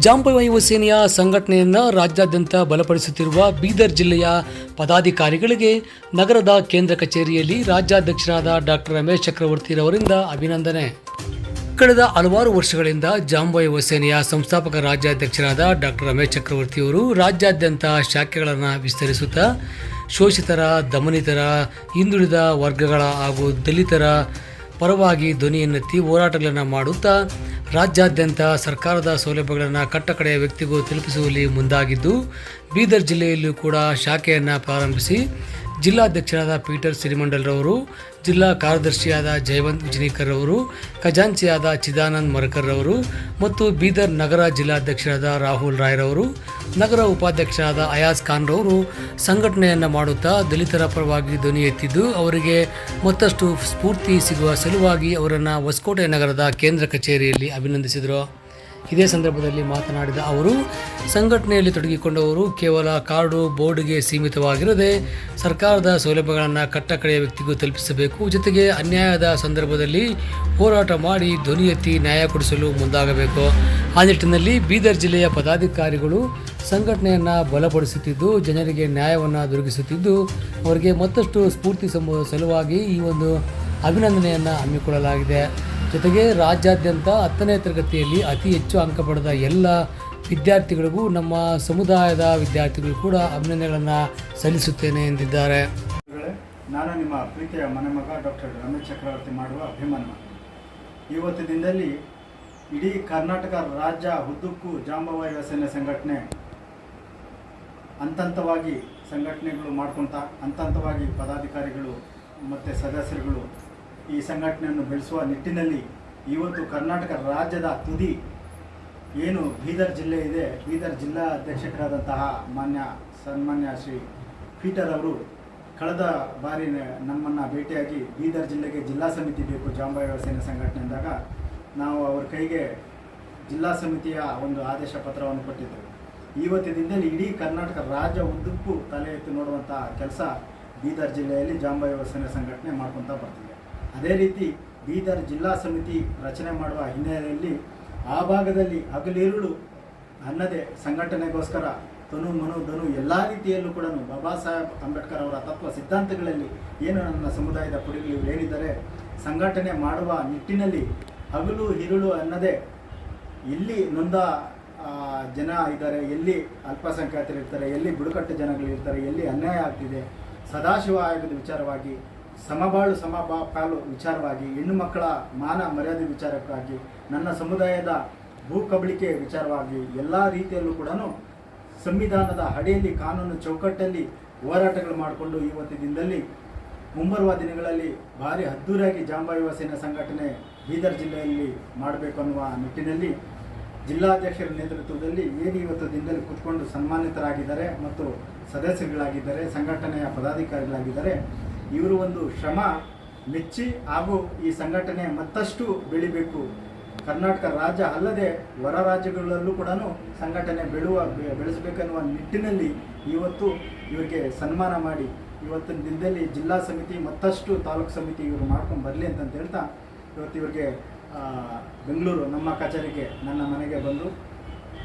ಜಾಂಬವ ಯುವ ಸೇನೆಯ ಸಂಘಟನೆಯನ್ನು ರಾಜ್ಯಾದ್ಯಂತ ಬಲಪಡಿಸುತ್ತಿರುವ ಬೀದರ್ ಜಿಲ್ಲೆಯ ಪದಾಧಿಕಾರಿಗಳಿಗೆ ನಗರದ ಕೇಂದ್ರ ಕಚೇರಿಯಲ್ಲಿ ರಾಜ್ಯಾಧ್ಯಕ್ಷರಾದ ಡಾಕ್ಟರ್ ರಮೇಶ್ ಚಕ್ರವರ್ತಿರವರಿಂದ ಅಭಿನಂದನೆ. ಕಳೆದ ಹಲವಾರು ವರ್ಷಗಳಿಂದ ಜಾಂಬವ ಯುವ ಸೇನೆಯ ಸಂಸ್ಥಾಪಕ ರಾಜ್ಯಾಧ್ಯಕ್ಷರಾದ ಡಾಕ್ಟರ್ ರಮೇಶ್ ಚಕ್ರವರ್ತಿಯವರು ರಾಜ್ಯಾದ್ಯಂತ ಶಾಖೆಗಳನ್ನು ವಿಸ್ತರಿಸುತ್ತಾ ಶೋಷಿತರ, ದಮನಿತರ, ಹಿಂದುಳಿದ ವರ್ಗಗಳ ಹಾಗೂ ದಲಿತರ ಪರವಾಗಿ ಧ್ವನಿಯನ್ನೆತ್ತಿ ಹೋರಾಟಗಳನ್ನು ಮಾಡುತ್ತಾ ರಾಜ್ಯಾದ್ಯಂತ ಸರ್ಕಾರದ ಸೌಲಭ್ಯಗಳನ್ನು ಕಟ್ಟಕಡೆಯ ವ್ಯಕ್ತಿಗೂ ತಲುಪಿಸುವಲ್ಲಿ ಮುಂದಾಗಿದ್ದು, ಬೀದರ್ ಜಿಲ್ಲೆಯಲ್ಲೂ ಕೂಡ ಶಾಖೆಯನ್ನು ಪ್ರಾರಂಭಿಸಿ ಜಿಲ್ಲಾಧ್ಯಕ್ಷರಾದ ಪೀಟರ್ ಸಿರಿಮಂಡಲ್ರವರು ಜಿಲ್ಲಾ ಕಾರ್ಯದರ್ಶಿಯಾದ ಜಯವಂತ್ ವಿಜನೀಕರ್ ಅವರು ಖಜಾಂಚಿಯಾದ ಚಿದಾನಂದ್ ಮರಕರ್ ಅವರು ಮತ್ತು ಬೀದರ್ ನಗರ ಜಿಲ್ಲಾಧ್ಯಕ್ಷರಾದ ರಾಹುಲ್ ರಾಯ್ರವರು ನಗರ ಉಪಾಧ್ಯಕ್ಷರಾದ ಅಯಾಜ್ ಖಾನ್ ರವರು ಸಂಘಟನೆಯನ್ನು ಮಾಡುತ್ತಾ ದಲಿತರ ಪರವಾಗಿ ಧ್ವನಿ ಎತ್ತಿದ್ದು, ಅವರಿಗೆ ಮತ್ತಷ್ಟು ಸ್ಫೂರ್ತಿ ಸಿಗುವ ಸಲುವಾಗಿ ಅವರನ್ನು ಹೊಸಕೋಟೆ ನಗರದ ಕೇಂದ್ರ ಕಚೇರಿಯಲ್ಲಿ ಅಭಿನಂದಿಸಿದರು. ಇದೇ ಸಂದರ್ಭದಲ್ಲಿ ಮಾತನಾಡಿದ ಅವರು, ಸಂಘಟನೆಯಲ್ಲಿ ತೊಡಗಿಕೊಂಡವರು ಕೇವಲ ಕಾರ್ಡು ಬೋರ್ಡ್ಗೆ ಸೀಮಿತವಾಗಿರದೆ ಸರ್ಕಾರದ ಸೌಲಭ್ಯಗಳನ್ನು ಕಟ್ಟಕಡೆಯ ವ್ಯಕ್ತಿಗೂ ತಲುಪಿಸಬೇಕು. ಜೊತೆಗೆ ಅನ್ಯಾಯದ ಸಂದರ್ಭದಲ್ಲಿ ಹೋರಾಟ ಮಾಡಿ ಧ್ವನಿ ಎತ್ತಿ ನ್ಯಾಯ ಕೊಡಿಸಲು ಮುಂದಾಗಬೇಕು. ಆ ನಿಟ್ಟಿನಲ್ಲಿ ಬೀದರ್ ಜಿಲ್ಲೆಯ ಪದಾಧಿಕಾರಿಗಳು ಸಂಘಟನೆಯನ್ನು ಬಲಪಡಿಸುತ್ತಿದ್ದು, ಜನರಿಗೆ ನ್ಯಾಯವನ್ನು ದೊರಕಿಸುತ್ತಿದ್ದು, ಅವರಿಗೆ ಮತ್ತಷ್ಟು ಸ್ಫೂರ್ತಿ ಸಲುವಾಗಿ ಈ ಒಂದು ಅಭಿನಂದನೆಯನ್ನು ಹಮ್ಮಿಕೊಳ್ಳಲಾಗಿದೆ. ಜೊತೆಗೆ ರಾಜ್ಯಾದ್ಯಂತ ಹತ್ತನೇ ತರಗತಿಯಲ್ಲಿ ಅತಿ ಹೆಚ್ಚು ಅಂಕ ಪಡೆದ ಎಲ್ಲ ವಿದ್ಯಾರ್ಥಿಗಳಿಗೂ ನಮ್ಮ ಸಮುದಾಯದ ವಿದ್ಯಾರ್ಥಿಗಳು ಕೂಡ ಅಭಿನಂದನೆಗಳನ್ನು ಸಲ್ಲಿಸುತ್ತೇನೆ ಎಂದಿದ್ದಾರೆ. ನಾನು ನಿಮ್ಮ ಪ್ರೀತಿಯ ಮನೆಮಗ ಡಾಕ್ಟರ್ ರಮೇಶ್ ಚಕ್ರವರ್ತಿ ಮಾಡುವ ಅಭಿಮಾನ. ಇವತ್ತು ದಿನದಲ್ಲಿ ಇಡೀ ಕರ್ನಾಟಕ ರಾಜ್ಯ ಉದ್ದಕ್ಕೂ ಜಾಂಬವಾಯಿ ಸೇನೆ ಸಂಘಟನೆ ಹಂತಂತವಾಗಿ ಸಂಘಟನೆಗಳು ಮಾಡ್ಕೊತಾ ಹಂತಂತವಾಗಿ ಪದಾಧಿಕಾರಿಗಳು ಮತ್ತು ಸದಸ್ಯರುಗಳು ಈ ಸಂಘಟನೆಯನ್ನು ಬೆಳೆಸುವ ನಿಟ್ಟಿನಲ್ಲಿ ಇವತ್ತು ಕರ್ನಾಟಕ ರಾಜ್ಯದ ತುದಿ ಏನು ಬೀದರ್ ಜಿಲ್ಲೆ ಇದೆ, ಬೀದರ್ ಜಿಲ್ಲಾ ಅಧ್ಯಕ್ಷಕರಾದಂತಹ ಮಾನ್ಯ, ಸನ್ಮಾನ್ಯ ಶ್ರೀ ಪೀಟರ್ ಅವರು ಕಳೆದ ಬಾರಿ ನಮ್ಮನ್ನು ಭೇಟಿಯಾಗಿ ಬೀದರ್ ಜಿಲ್ಲೆಗೆ ಜಿಲ್ಲಾ ಸಮಿತಿ ಬೇಕು, ಜಾಂಬಾಯ ಸೇನೆ ಸಂಘಟನೆ ಅಂದಾಗ ನಾವು ಅವರ ಕೈಗೆ ಜಿಲ್ಲಾ ಸಮಿತಿಯ ಒಂದು ಆದೇಶ ಪತ್ರವನ್ನು ಕೊಟ್ಟಿದ್ದೆವು. ಇವತ್ತಿನ ಇಡೀ ಕರ್ನಾಟಕ ರಾಜ್ಯ ಉದ್ದಕ್ಕೂ ತಲೆ ಎತ್ತಿ ನೋಡುವಂತಹ ಕೆಲಸ ಬೀದರ್ ಜಿಲ್ಲೆಯಲ್ಲಿ ಜಾಂಬಾಯ ಸೇನೆ ಸಂಘಟನೆ ಮಾಡ್ಕೊತಾ ಬರ್ತಿದೆ. ಅದೇ ರೀತಿ ಬೀದರ್ ಜಿಲ್ಲಾ ಸಮಿತಿ ರಚನೆ ಮಾಡುವ ಹಿನ್ನೆಲೆಯಲ್ಲಿ ಆ ಭಾಗದಲ್ಲಿ ಹಗಲಿರುಳು ಅನ್ನದೇ ಸಂಘಟನೆಗೋಸ್ಕರ ತನು, ಮನು, ಧನು ಎಲ್ಲ ರೀತಿಯಲ್ಲೂ ಕೂಡ ಬಾಬಾ ಸಾಹೇಬ್ ಅಂಬೇಡ್ಕರ್ ಅವರ ತತ್ವ ಸಿದ್ಧಾಂತಗಳಲ್ಲಿ ಏನು ನನ್ನ ಸಮುದಾಯದ ಕುಡಿಗಳು ಏನಿದ್ದಾರೆ ಸಂಘಟನೆ ಮಾಡುವ ನಿಟ್ಟಿನಲ್ಲಿ ಹಗಲು, ಹಿರುಳು ಅನ್ನದೇ ಎಲ್ಲಿ ನೊಂದ ಜನ ಇದ್ದಾರೆ, ಎಲ್ಲಿ ಅಲ್ಪಸಂಖ್ಯಾತರಿರ್ತಾರೆ, ಎಲ್ಲಿ ಬುಡಕಟ್ಟು ಜನಗಳಿರ್ತಾರೆ, ಎಲ್ಲಿ ಅನ್ಯಾಯ ಆಗ್ತಿದೆ, ಸದಾಶಿವ ಆಯೋಗದ ವಿಚಾರವಾಗಿ ಸಮಬಾಳು ಸಮಬಾ ಪಾಲು ವಿಚಾರವಾಗಿ ಹೆಣ್ಣು ಮಕ್ಕಳ ಮಾನ ಮರ್ಯಾದೆ ವಿಚಾರಕ್ಕಾಗಿ ನನ್ನ ಸಮುದಾಯದ ಭೂ ಕಬಳಿಕೆ ವಿಚಾರವಾಗಿ ಎಲ್ಲ ರೀತಿಯಲ್ಲೂ ಕೂಡ ಸಂವಿಧಾನದ ಅಡಿಯಲ್ಲಿ ಕಾನೂನು ಚೌಕಟ್ಟಲ್ಲಿ ಹೋರಾಟಗಳು ಮಾಡಿಕೊಂಡು ಇವತ್ತು ದಿನದಲ್ಲಿ ಮುಂಬರುವ ದಿನಗಳಲ್ಲಿ ಭಾರಿ ಅದ್ದೂರಿಯಾಗಿ ಜಾಂಬಾಯುವ ಸೇನಾ ಸಂಘಟನೆ ಬೀದರ್ ಜಿಲ್ಲೆಯಲ್ಲಿ ಮಾಡಬೇಕು ಅನ್ನುವ ನಿಟ್ಟಿನಲ್ಲಿ ಜಿಲ್ಲಾಧ್ಯಕ್ಷರ ನೇತೃತ್ವದಲ್ಲಿ ಏನು ಇವತ್ತು ದಿನದಲ್ಲಿ ಕೂತ್ಕೊಂಡು ಸನ್ಮಾನಿತರಾಗಿದ್ದಾರೆ ಮತ್ತು ಸದಸ್ಯರುಗಳಾಗಿದ್ದಾರೆ, ಸಂಘಟನೆಯ ಪದಾಧಿಕಾರಿಗಳಾಗಿದ್ದಾರೆ. ಇವರು ಒಂದು ಶ್ರಮ, ಮೆಚ್ಚಿ ಹಾಗೂ ಈ ಸಂಘಟನೆ ಮತ್ತಷ್ಟು ಬೆಳಿಬೇಕು. ಕರ್ನಾಟಕ ರಾಜ್ಯ ಅಲ್ಲದೆ ಹೊರ ರಾಜ್ಯಗಳಲ್ಲೂ ಕೂಡ ಸಂಘಟನೆ ಬೆಳುವ ಬೆಳೆಸಬೇಕನ್ನುವ ನಿಟ್ಟಿನಲ್ಲಿ ಇವತ್ತು ಇವರಿಗೆ ಸನ್ಮಾನ ಮಾಡಿ, ಇವತ್ತಿನ ದಿನದಲ್ಲಿ ಜಿಲ್ಲಾ ಸಮಿತಿ ಮತ್ತಷ್ಟು ತಾಲೂಕು ಸಮಿತಿ ಇವರು ಮಾಡ್ಕೊಂಡು ಬರಲಿ ಅಂತಂತ ಹೇಳ್ತಾ ಇವತ್ತು ಇವರಿಗೆ ಬೆಂಗಳೂರು ನಮ್ಮ ಕಚೇರಿಗೆ ನನ್ನ ಮನೆಗೆ ಬಂದು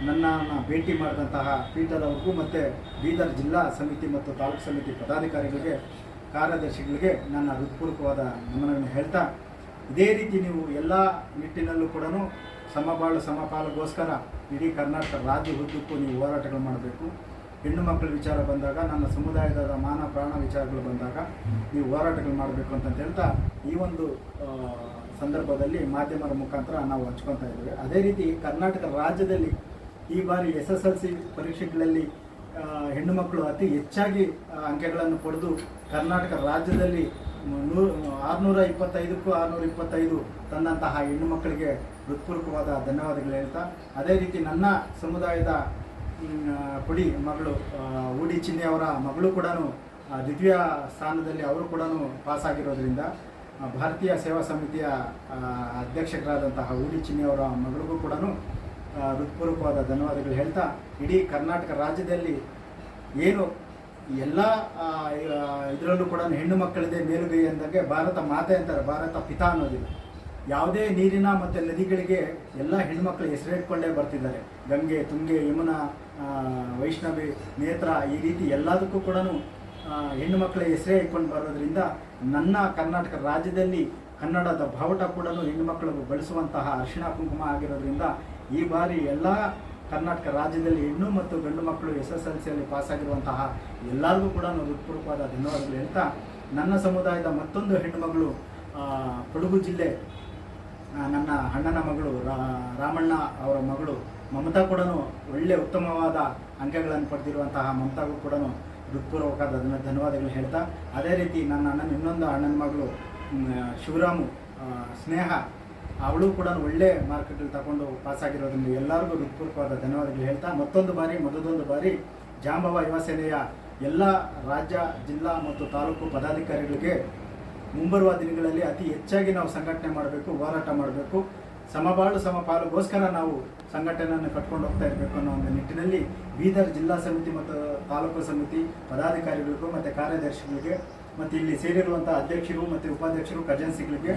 ನನ್ನನ್ನು ಭೇಟಿ ಮಾಡಿದಂತಹ ಪೀಠರ್ ಅವ್ರಿಗೂ ಮತ್ತು ಬೀದರ್ ಜಿಲ್ಲಾ ಸಮಿತಿ ಮತ್ತು ತಾಲೂಕು ಸಮಿತಿ ಪದಾಧಿಕಾರಿಗಳಿಗೆ ಕಾರ್ಯದರ್ಶಿಗಳಿಗೆ ನನ್ನ ಹೃತ್ಪೂರ್ವಕವಾದ ನಮನವನ್ನು ಹೇಳ್ತಾ, ಇದೇ ರೀತಿ ನೀವು ಎಲ್ಲ ನಿಟ್ಟಿನಲ್ಲೂ ಕೂಡ ಸಮಬಾಳು ಸಮಪಾಲಗೋಸ್ಕರ ಇಡೀ ಕರ್ನಾಟಕ ರಾಜ್ಯ ಉದ್ದಕ್ಕೂ ನೀವು ಹೋರಾಟಗಳು ಮಾಡಬೇಕು. ಹೆಣ್ಣು ಮಕ್ಕಳ ವಿಚಾರ ಬಂದಾಗ, ನನ್ನ ಸಮುದಾಯದ ಮಾನ ಪ್ರಾಣ ವಿಚಾರಗಳು ಬಂದಾಗ ನೀವು ಹೋರಾಟಗಳು ಮಾಡಬೇಕು ಅಂತ ಹೇಳ್ತಾ, ಈ ಒಂದು ಸಂದರ್ಭದಲ್ಲಿ ಮಾಧ್ಯಮದ ಮುಖಾಂತರ ನಾವು ಹಂಚ್ಕೊತಾ ಇದ್ದೇವೆ. ಅದೇ ರೀತಿ ಕರ್ನಾಟಕ ರಾಜ್ಯದಲ್ಲಿ ಈ ಬಾರಿ ಎಸ್ ಎಸ್ ಎಲ್ ಸಿ ಪರೀಕ್ಷೆಗಳಲ್ಲಿ ಹೆಣ್ಣು ಮಕ್ಕಳು ಅತಿ ಹೆಚ್ಚಾಗಿ ಅಂಕೆಗಳನ್ನು ಪಡೆದು ಕರ್ನಾಟಕ ರಾಜ್ಯದಲ್ಲಿ ನೂರು ಆರುನೂರ ಇಪ್ಪತ್ತೈದಕ್ಕೂ ಆರುನೂರ ಇಪ್ಪತ್ತೈದು ತಂದಂತಹ ಹೆಣ್ಣು ಮಕ್ಕಳಿಗೆ ಹೃತ್ಪೂರ್ವಕವಾದ ಧನ್ಯವಾದಗಳು ಹೇಳ್ತಾ ಅದೇ ರೀತಿ ನನ್ನ ಸಮುದಾಯದ ಪುಡಿ ಮಗಳು ಆ, ಊಡಿ ಚಿನ್ನಿ ಅವರ ಮಗಳು ಕೂಡ ದ್ವಿತೀಯ ಸ್ಥಾನದಲ್ಲಿ ಅವರು ಕೂಡ ಪಾಸ್ ಆಗಿರೋದ್ರಿಂದ ಭಾರತೀಯ ಸೇವಾ ಸಮಿತಿಯ ಅಧ್ಯಕ್ಷಕರಾದಂತಹ ಊಡಿ ಚಿನ್ನಿ ಅವರ ಮಗಳಿಗೂ ಕೂಡ ಹೃತ್ಪೂರ್ವಕವಾದ ಧನ್ಯವಾದಗಳು ಹೇಳ್ತಾ ಇಡೀ ಕರ್ನಾಟಕ ರಾಜ್ಯದಲ್ಲಿ ಏನು ಎಲ್ಲ ಇದರಲ್ಲೂ ಕೂಡ ಹೆಣ್ಣು ಮಕ್ಕಳಿದೆ ಮೇಲುಗೈ ಅಂದಾಗೆ ಭಾರತ ಮಾತೆ ಅಂತಾರೆ, ಭಾರತ ಪಿತಾ ಅನ್ನೋದಿಲ್ಲ. ಯಾವುದೇ ನೀರಿನ ಮತ್ತು ನದಿಗಳಿಗೆ ಎಲ್ಲ ಹೆಣ್ಮಕ್ಳು ಹೆಸರಿಟ್ಕೊಂಡೇ ಬರ್ತಿದ್ದಾರೆ. ಗಂಗೆ, ತುಂಗೆ, ಯಮುನಾ ವೈಷ್ಣವಿ, ನೇತ್ರ, ಈ ರೀತಿ ಎಲ್ಲದಕ್ಕೂ ಕೂಡ ಹೆಣ್ಣು ಮಕ್ಕಳ ಹೆಸರೇ ಇಟ್ಕೊಂಡು ಬರೋದ್ರಿಂದ ನನ್ನ ಕರ್ನಾಟಕ ರಾಜ್ಯದಲ್ಲಿ ಕನ್ನಡದ ಬಾವುಟ ಕೂಡ ಹೆಣ್ಣು ಮಕ್ಕಳು ಬಳಸುವಂತಹ ಅರಿಶಿಣ ಕುಂಕುಮ ಆಗಿರೋದ್ರಿಂದ ಈ ಬಾರಿ ಎಲ್ಲ ಕರ್ನಾಟಕ ರಾಜ್ಯದಲ್ಲಿ ಹೆಣ್ಣು ಮತ್ತು ಗಂಡು ಮಕ್ಕಳು ಎಸ್ ಎಸ್ ಎಲ್ ಸಿಯಲ್ಲಿ ಪಾಸಾಗಿರುವಂತಹ ಎಲ್ಲರಿಗೂ ಕೂಡ ನಾನು ಹೃತ್ಪೂರ್ವಕವಾದ ಧನ್ಯವಾದಗಳು ಹೇಳ್ತಾ, ನನ್ನ ಸಮುದಾಯದ ಮತ್ತೊಂದು ಹೆಣ್ಣುಮಗಳು ಕೊಡಗು ಜಿಲ್ಲೆ ನನ್ನ ಅಣ್ಣನ ಮಗಳು ರಾಮಣ್ಣ ಅವರ ಮಗಳು ಮಮತಾ ಕೂಡ ಒಳ್ಳೆ ಉತ್ತಮವಾದ ಅಂಕಗಳನ್ನು ಪಡೆದಿರುವಂತಹ ಮಮತಾಗೂ ಕೂಡ ಹೃತ್ಪೂರ್ವಕವಾದ ಧನ್ಯವಾದಗಳು ಹೇಳ್ತಾ, ಅದೇ ರೀತಿ ನನ್ನ ಅಣ್ಣನ ಇನ್ನೊಂದು ಅಣ್ಣನ ಮಗಳು ಶಿವರಾಮು ಸ್ನೇಹ ಅವಳು ಕೂಡ ಒಳ್ಳೆ ಮಾರ್ಕೆಟಲ್ಲಿ ತಗೊಂಡು ಪಾಸಾಗಿರೋದ್ರಿಂದ ಎಲ್ಲರಿಗೂ ಹೃತ್ಪೂರ್ವಕವಾದ ಧನ್ಯವಾದಗಳು ಹೇಳ್ತಾ, ಮತ್ತೊಂದು ಬಾರಿ ಮೊದಲೊಂದು ಬಾರಿ ಜಾಂಬವ ಯುವ ಸೇನೆಯ ಎಲ್ಲ ರಾಜ್ಯ, ಜಿಲ್ಲಾ ಮತ್ತು ತಾಲೂಕು ಪದಾಧಿಕಾರಿಗಳಿಗೆ ಮುಂಬರುವ ದಿನಗಳಲ್ಲಿ ಅತಿ ಹೆಚ್ಚಾಗಿ ನಾವು ಸಂಘಟನೆ ಮಾಡಬೇಕು, ಹೋರಾಟ ಮಾಡಬೇಕು. ಸಮಬಾಳು, ಸಮಪಾಲುಗೋಸ್ಕರ ನಾವು ಸಂಘಟನೆಯನ್ನು ಕಟ್ಕೊಂಡು ಹೋಗ್ತಾ ಇರಬೇಕು ಅನ್ನೋ ಒಂದು ನಿಟ್ಟಿನಲ್ಲಿ ಬೀದರ್ ಜಿಲ್ಲಾ ಸಮಿತಿ ಮತ್ತು ತಾಲೂಕು ಸಮಿತಿ ಪದಾಧಿಕಾರಿಗಳಿಗೂ ಮತ್ತು ಕಾರ್ಯದರ್ಶಿಗಳಿಗೆ ಮತ್ತು ಇಲ್ಲಿ ಸೇರಿರುವಂಥ ಅಧ್ಯಕ್ಷರು ಮತ್ತು ಉಪಾಧ್ಯಕ್ಷರು ಖಜಾನ್ಸಿಗಳಿಗೆ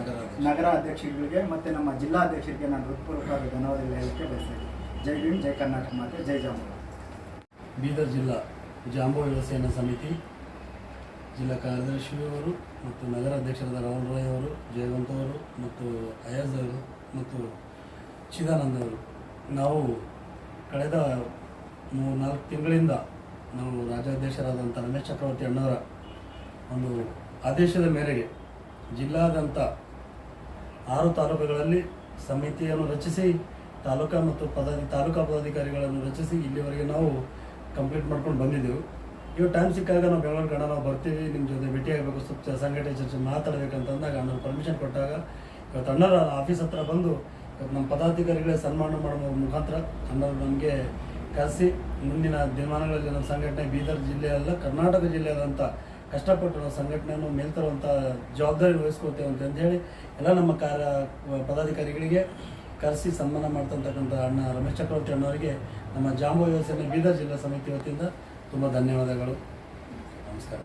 ನಗರ ಅಧ್ಯಕ್ಷರುಗಳಿಗೆ ಮತ್ತು ನಮ್ಮ ಜಿಲ್ಲಾ ಅಧ್ಯಕ್ಷರಿಗೆ ನಾನು ಹೃತ್ಪೂರ್ವಕವಾಗಿ ಧನ್ಯವಾದ ಹೇಳಲಿಕ್ಕೆ ಬಯಸ್ತೇನೆ. ಜೈ ಭೀಮ್ ಜೈ ಕರ್ನಾಟಕ ಮಾತೆ ಜೈ ಜಾಂಬೋ. ಬೀದರ್ ಜಿಲ್ಲಾ ಜಾಂಬೋ ವ್ಯವಸ್ಥೆಯನ್ನ ಸಮಿತಿ ಜಿಲ್ಲಾ ಕಾರ್ಯದರ್ಶಿಯವರು ಮತ್ತು ನಗರ ಅಧ್ಯಕ್ಷರಾದ ರಾಹುಲ್ ರಾಯ್ ಅವರು ಜಯವಂತ್ ಅವರು ಮತ್ತು ಅಯಾಜ್ ಅವರು ಮತ್ತು ಚಿದಾನಂದ ಅವರು. ನಾವು ಕಳೆದ ಮೂರು ನಾಲ್ಕು ತಿಂಗಳಿಂದ ನಾವು ರಾಜ್ಯಾಧ್ಯಕ್ಷರಾದಂಥ ರಮೇಶ್ ಚಕ್ರವರ್ತಿ ಅಣ್ಣವರ ಒಂದು ಆದೇಶದ ಮೇರೆಗೆ ಜಿಲ್ಲಾದ್ಯಂತ ಆರು ತಾಲೂಕುಗಳಲ್ಲಿ ಸಮಿತಿಯನ್ನು ರಚಿಸಿ, ತಾಲೂಕಾ ಮತ್ತು ಪದಾಧಿ, ತಾಲೂಕಾ ಪದಾಧಿಕಾರಿಗಳನ್ನು ರಚಿಸಿ ಇಲ್ಲಿವರೆಗೆ ನಾವು ಕಂಪ್ಲೀಟ್ ಮಾಡ್ಕೊಂಡು ಬಂದಿದ್ದೆವು. ಇವಾಗ ಟೈಮ್ ಸಿಕ್ಕಾಗ ನಾವು ಬೆಂಗಳೂರು ಕಡೆ ನಾವು ಬರ್ತೀವಿ ನಿಮ್ಮ ಜೊತೆ ಭೇಟಿಯಾಗಬೇಕು, ಸ್ವಲ್ಪ ಸಂಘಟನೆ ಚರ್ಚೆ ಮಾತಾಡಬೇಕಂತ ಅಂದಾಗ ನಾನು ಪರ್ಮಿಷನ್ ಕೊಟ್ಟಾಗ ಇವತ್ತು ಅಣ್ಣರ ಆಫೀಸ್ ಹತ್ರ ಬಂದು ಇವತ್ತು ನಮ್ಮ ಪದಾಧಿಕಾರಿಗಳೇ ಸನ್ಮಾನ ಮಾಡುವ ಮುಖಾಂತರ ಅಣ್ಣರು ನಮಗೆ ಕರೆಸಿ, ಮುಂದಿನ ದಿನಮಾನಗಳಲ್ಲಿ ನಮ್ಮ ಸಂಘಟನೆ ಬೀದರ್ ಜಿಲ್ಲೆಯಲ್ಲ ಕರ್ನಾಟಕ ಜಿಲ್ಲೆಯಾದಂಥ ಕಷ್ಟಪಟ್ಟು ನಾವು ಸಂಘಟನೆಯನ್ನು ಮೇಲ್ತರುವಂಥ ಜವಾಬ್ದಾರಿ ವಹಿಸ್ಕೊಳ್ತೇವೆ ಅಂತ ಹೇಳಿ ಎಲ್ಲ ನಮ್ಮ ಕಾರ್ಯ ಪದಾಧಿಕಾರಿಗಳಿಗೆ ಕರೆಸಿ ಸನ್ಮಾನ ಮಾಡ್ತಕ್ಕಂಥ ಅಣ್ಣ ರಮೇಶ್ ಚಕ್ರವರ್ತಿ ಅಣ್ಣವರಿಗೆ ನಮ್ಮ ಜಾಂಬೋ ಯೋಜನೆ ಬೀದರ್ ಜಿಲ್ಲಾ ಸಮಿತಿ ವತಿಯಿಂದ ತುಂಬ ಧನ್ಯವಾದಗಳು. ನಮಸ್ಕಾರ.